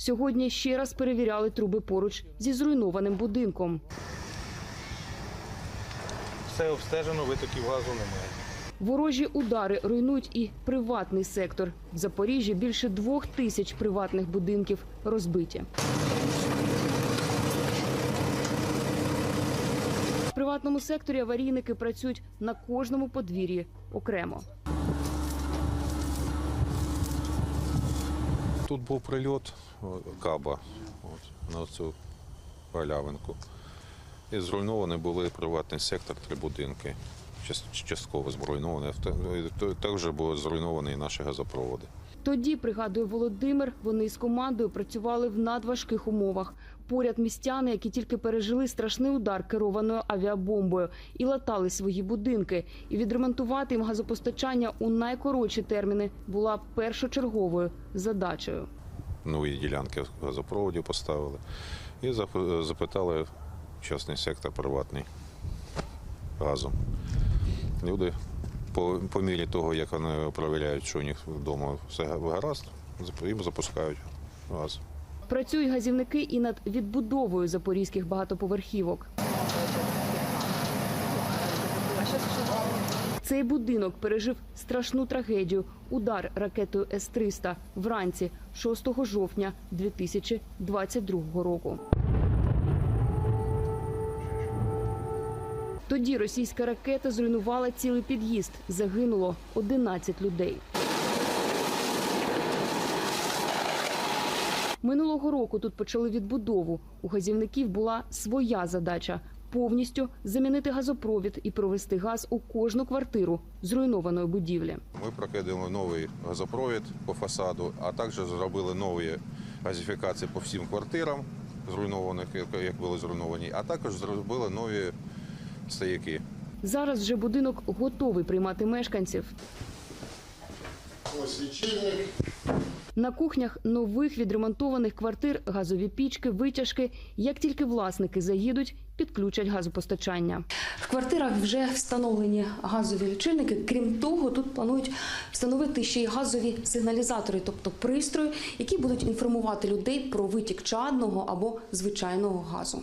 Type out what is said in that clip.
Сьогодні ще раз перевіряли труби поруч зі зруйнованим будинком. Все обстежено, витоків газу немає. Ворожі удари руйнують і приватний сектор. В Запоріжжі більше двох тисяч приватних будинків розбиті. В приватному секторі аварійники працюють на кожному подвір'ї окремо. Тут був прильот каба от, на цю галявинку. І зруйновані були приватний сектор, три будинки. Частково зруйновані. Авто- Також були зруйновані і наші газопроводи. Тоді, пригадує Володимир, вони з командою працювали в надважких умовах. Поряд містяни, які тільки пережили страшний удар керованою авіабомбою і латали свої будинки. І відремонтувати їм газопостачання у найкоротші терміни була першочерговою задачею. Нові ділянки газопроводів поставили. І запитали частний сектор приватний газом. Люди по, по мірі того, як вони перевіряють, що у них вдома все гаразд, їм запускають газ. Працюють газівники і над відбудовою запорізьких багатоповерхівок. Цей будинок пережив страшну трагедію удар ракетою С-300 вранці 6 жовтня 2022 року. Тоді російська ракета зруйнувала цілий під'їзд. Загинуло 11 людей. Минулого року тут почали відбудову. У газівників була своя задача повністю замінити газопровід і провести газ у кожну квартиру зруйнованої будівлі. Ми прокидали новий газопровід по фасаду, а також зробили нові газифікації по всім квартирам, зруйнованих, як- були зруйновані, а також зробили нові стояки. Зараз вже будинок готовий приймати мешканців. Ось лічильник. На кухнях нових відремонтованих квартир газові пічки, витяжки. Як тільки власники заїдуть, підключать газопостачання. В квартирах вже встановлені газові лічильники. Крім того, тут планують встановити ще й газові сигналізатори, тобто пристрої, які будуть інформувати людей про витік чадного або звичайного газу.